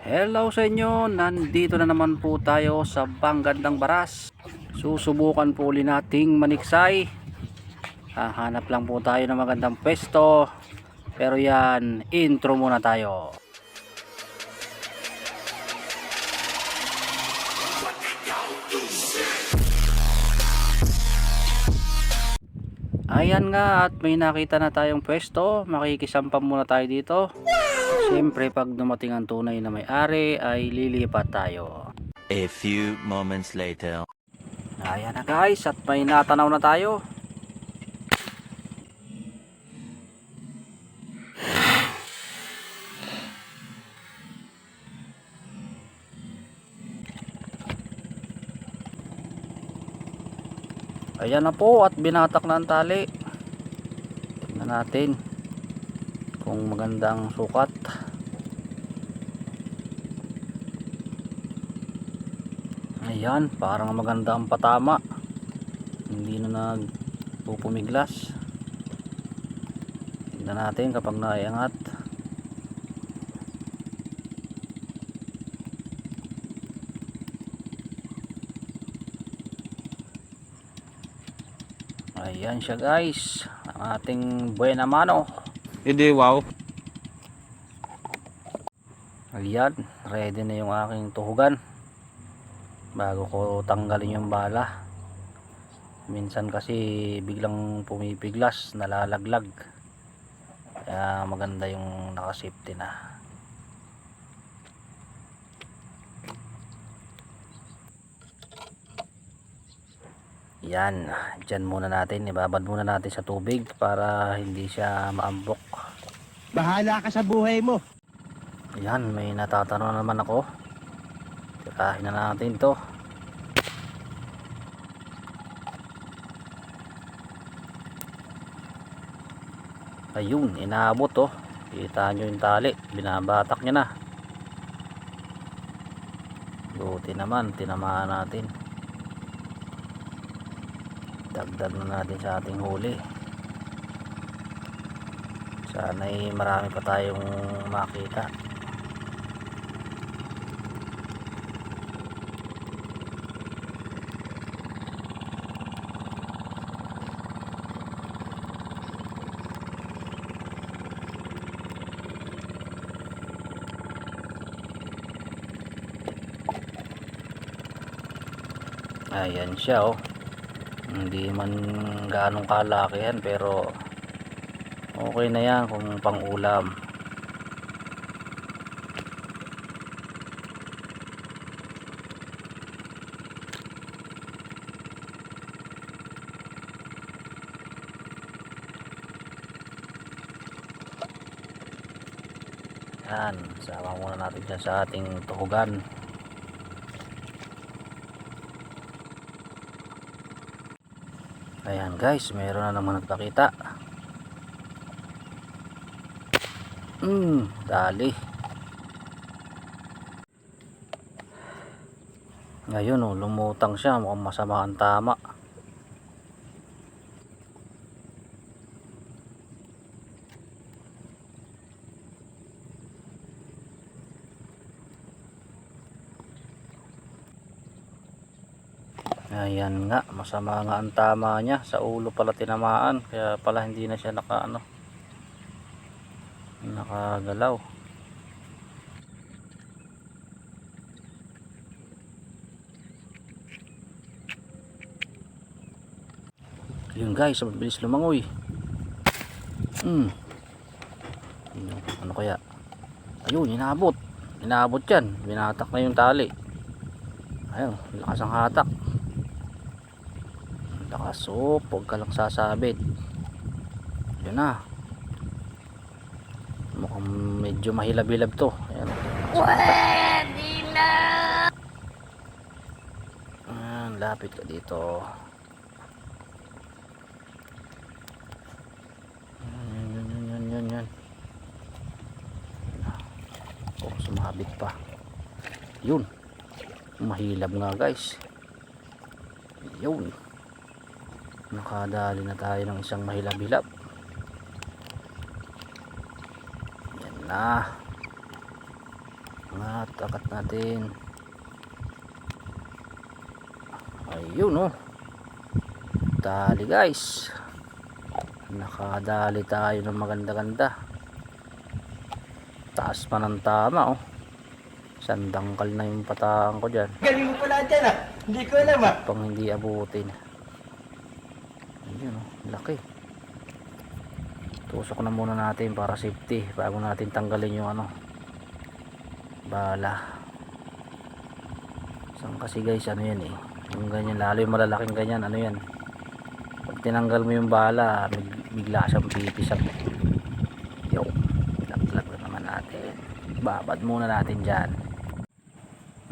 Hello sa inyo, nandito na naman po tayo sa Banggandang Baras. Susubukan po uli nating maniksay. Hahanap lang po tayo ng magandang pwesto. Pero yan, intro muna tayo. Ayan nga at may nakita na tayong pwesto. Makikisampam muna tayo dito. Siyempre pag dumating ang tunay na may-ari ay lilipat tayo. A few moments later. Ayan na guys at may natanaw na tayo. Ayan na po at binatak na ang tali. Tingnan natin kung magandang sukat. Ayan, parang maganda ang patama. Hindi na nagpupumiglas. Tingnan natin kapag naiangat. Ayan siya guys. Ang ating buena mano. Hindi, wow. Ayan, ready na yung aking tuhugan. Bago ko tanggalin yung bala. Minsan kasi biglang pumipiglas, nalalaglag. Kaya maganda yung nakasafety na. Yan, dyan muna natin, ibabad muna natin sa tubig para hindi siya maambok. Bahala ka sa buhay mo. Ayan, may natatanong naman ako. Tirahin na natin to. Ayun, inaabot to. Kita nyo yung tali. Binabatak niya na. Buti naman, tinamaan natin. Dagdag na natin sa ating huli. Sana'y marami pa tayong makita. Ayan siya oh. Hindi man ganong kalaki yan pero okay na yan kung pang ulam. Yan, sama muna natin dyan sa ating tuhugan. Ayan guys, mayroon na naman nagpakita. Hmm, dali. Ngayon oh, lumutang siya, mukhang masama ang tama. Ayan nga, masama nga ang tama niya. Sa ulo pala tinamaan. Kaya pala hindi na siya naka ano, nakagalaw. Yun guys, mabilis lumangoy. Ano, ano kaya? Ayun, inabot. Inabot yan. Binatak na yung tali. Ayun, lakas ang hatak oh huwag ka lang sasabit. Yun na. Mukhang medyo mahilab-hilab to. Ayan. Pwede na! Ayan lapit ka dito. Yan yan yan yan yan yan oh sumabit pa. Yun. Mahilab nga guys. Yun nakadali na tayo ng isang mahilab-hilab yan na Angat, akat natin. Ayun oh. Dali guys. Nakadali tayo ng maganda-ganda. Taas pa ng tama oh. Sandangkal na yung pataan ko dyan. Galing mo pala dyan ah. Hindi ko alam ah. Pang hindi abutin. Laki. Tusok na muna natin para safety bago natin tanggalin yung ano bala. Saan kasi guys ano yan eh. Yung ganyan lalo yung malalaking ganyan ano yan. Pag tinanggal mo yung bala big- bigla siyang pipisap. Yo, laglag na naman natin. Babad muna natin dyan.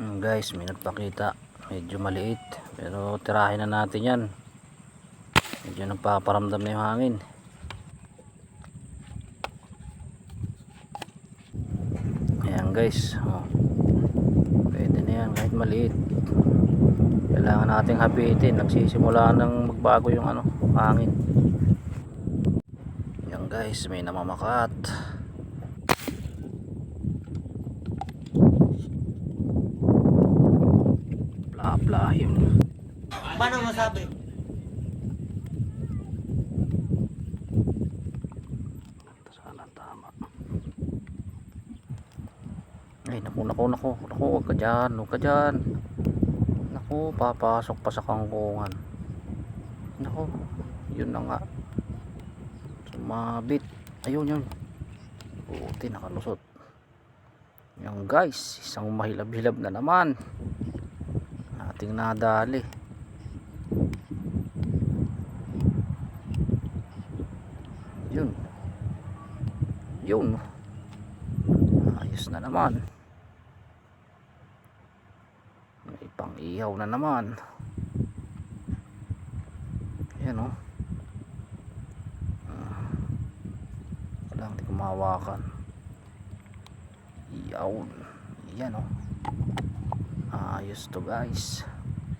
Hmm, guys may nagpakita medyo maliit pero tirahin na natin yan medyo nagpaparamdam na yung hangin. Ayan guys. Oh. pwede na yan kahit maliit. Kailangan nating hapitin nagsisimula ng magbago yung ano hangin. Yan guys. May namamakat. Yun. Paano masabi? Ito sana tama. Ay, naku, naku, naku, naku, huwag ka dyan, huwag ka dyan. Naku, papasok pa sa kangkungan. Naku, yun na nga. Sumabit. Ayun, yun. Buti, nakalusot. Yan guys, isang mahilab-hilab na naman. Ating nadali. Yun. Yun. Ayos na naman. May pang ihaw na naman. Yan oh. Ah. Wala, hindi ko mahawakan. Iyawn. Yan oh. Ayos to guys.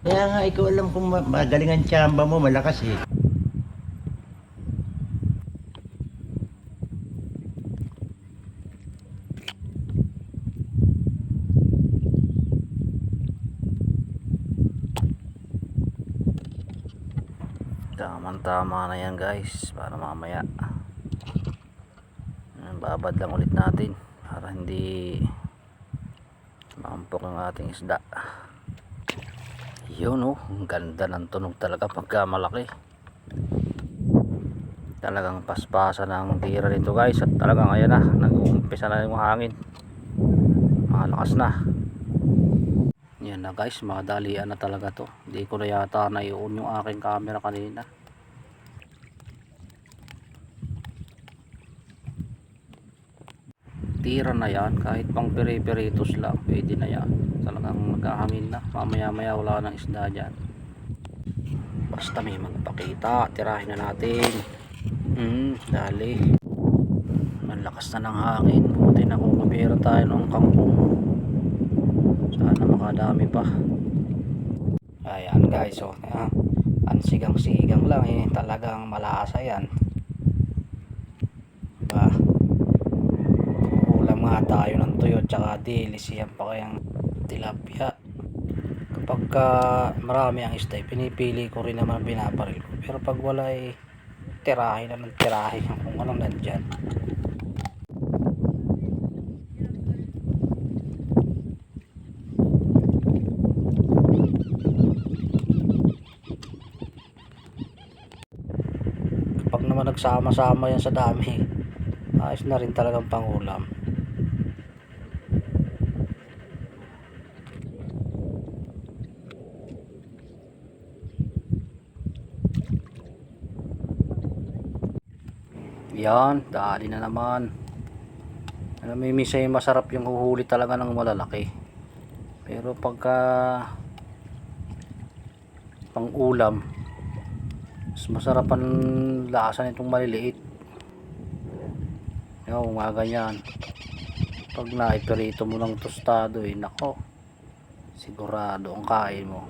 Kaya nga ikaw alam kung ma- magaling ang tsamba mo, malakas eh. Tamang tama na yan guys. Para mamaya babad lang ulit natin para hindi maampok ang ating isda. Yun oh ang ganda ng tunog talaga pagka malaki. Talagang paspasan ng tira dito guys. At talagang ayan na nag-uumpisa na yung hangin. Malakas na. Yan na guys, madalian na talaga to. Hindi ko na yata na-on yung aking camera kanina. Tira na yan, kahit pang pere-peritos lang, pwede na yan. Talagang maghahangin na. Mamaya maya wala nang isda dyan. Basta may magpakita, tirahin na natin. Hmm, dali. Malakas na ng hangin. Buti na kung kapira tayo ng kangkong. Sana makadami pa. Ayan guys, oh. Ah, ang sigang-sigang lang eh. Talagang malasa yan. Diba? Nga tayo ng tuyo tsaka dilis yan pa kayang tilapia. Kapag ka marami ang isda, pinipili ko rin naman binabaril ko. Pero pag wala eh, tirahe na ng tirahe kung anong nandyan. Kapag naman nagsama-sama yan sa dami, ayos na rin talagang pangulam. Yan, dali na naman. Alam mo, minsan yung masarap yung huhuli talaga ng malalaki. Pero pagka pang ulam, mas masarap ang lasa nitong maliliit. Yung mga ganyan. Pag naiperito mo ng tostado eh, nako. Sigurado ang kain mo.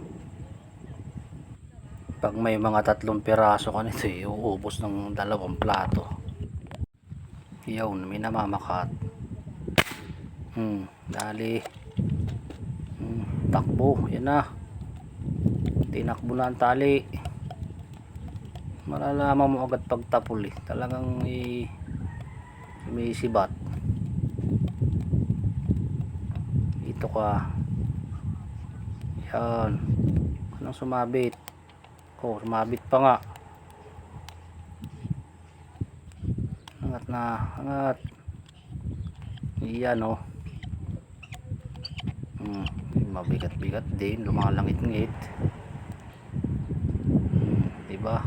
Pag may mga tatlong piraso ka nito, eh, uubos ng dalawang plato. Yun, may namamakat. Hmm, dali. Hmm, takbo, yan na. Tinakbo na ang tali. Malalaman mo agad pag tapol eh. Talagang may, may sibat. Dito ka. Yan. Anong sumabit? Oh, sumabit pa nga. Angat na, angat. Yan oh. Hmm, mabigat-bigat din, lumalangit-ngit. Hmm, diba?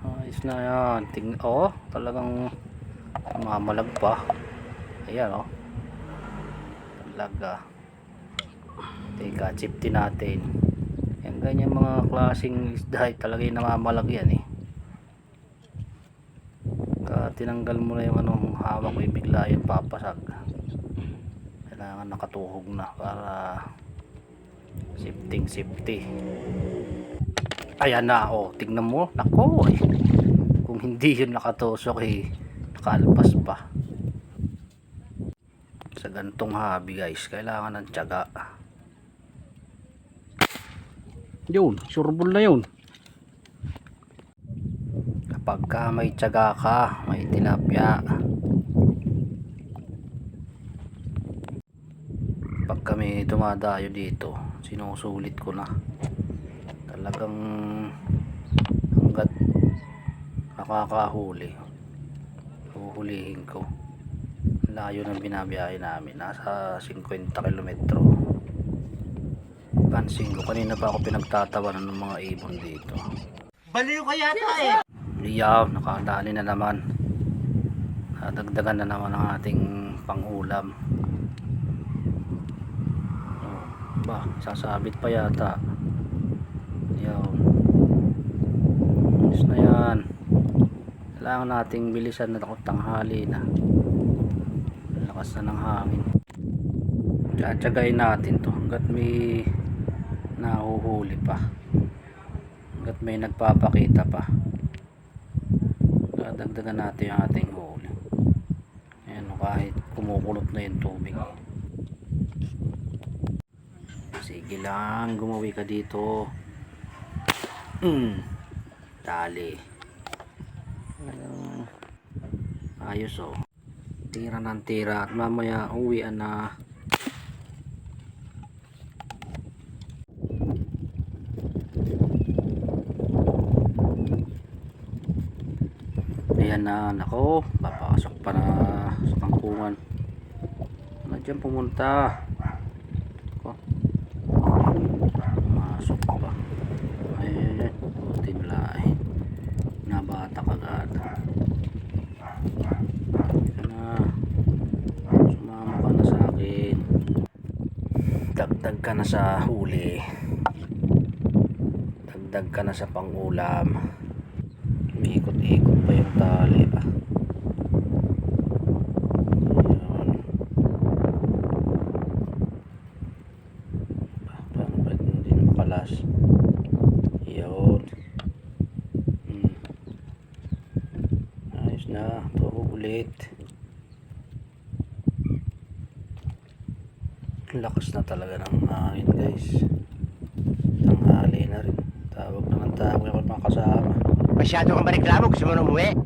Ayos na yan. Ting oh, talagang mamalag pa. Ayan oh. Talaga. Teka, chipti natin. Yan ganyan mga klaseng isda eh, talaga yung namamalag yan eh. Tinanggal mo na yung anong hawak mo, bigla yung papasag. Kailangan nakatuhog na para sifting safety. Ayan na, oh, tignan mo. Nako, eh. Kung hindi yun nakatusok eh, nakalpas pa. Sa gantong hobby guys, kailangan ng tiyaga. Yun, sureball na yun. Kapag ka may tiyaga ka, may tilapia. Pag kami dumadayo dito, sinusulit ko na. Talagang hanggat nakakahuli, huhulihin ko. Layo ng binabiyahe namin, nasa 50 kilometro. Pansin ko, kanina pa ako pinagtatawanan ng mga ibon dito. Baliw ka yata eh. Liyaw, nakadali na naman. Nadagdagan na naman ang ating pangulam. Oh, ba, sasabit pa yata. Yaw. Ayos na yan. Kailangan nating bilisan na takot tanghali na. Lakas na ng hangin. Tsatsagayin natin to hanggat may nahuhuli pa. Hanggat may nagpapakita pa dadagdagan natin yung ating huli. Ayan kahit kumukulot na yung tubig. Sige lang gumawi ka dito. Mm. dali. Ayos o tira ng tira at mamaya uwian na Ayan na, nako, papasok pa na sa kangkungan. Ano dyan pumunta? Ko. Masok pa. Ayan, butin lahi. Nabata kagad. Ayan na. Sumama ka na sa akin. Dagdag ka na sa huli. Dagdag ka na sa pangulam umiikot-ikot pa yung tali hindi makalas. Yun. Hmm. ayos na. Ulit. Lakas na talaga ng hangin guys. Tanghali na rin. Tawag na ng tawag ako mga kasama Masyado kang bariklamo, gusto mo na umuwi.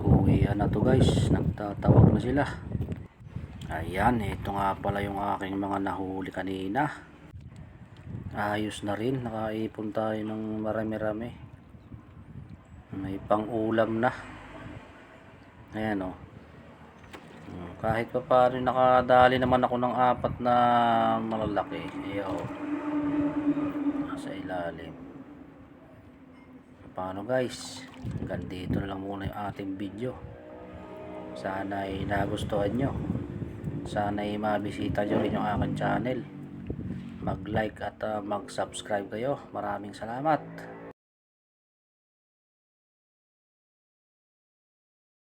Uwian na to guys, nagtatawag na sila. Ayan, ito nga pala yung aking mga nahuli kanina. Ayos na rin, nakaipon tayo ng marami-rami. May pang-ulam na. Ayan o. Hmm, Kahit pa paano nakadali naman ako ng apat na malalaki. Ayan Nasa ilalim paano guys? Hanggang dito na lang muna yung ating video. Sana ay nagustuhan nyo. Sana ay mabisita nyo rin yung aking channel. Mag like at uh, mag subscribe kayo. Maraming salamat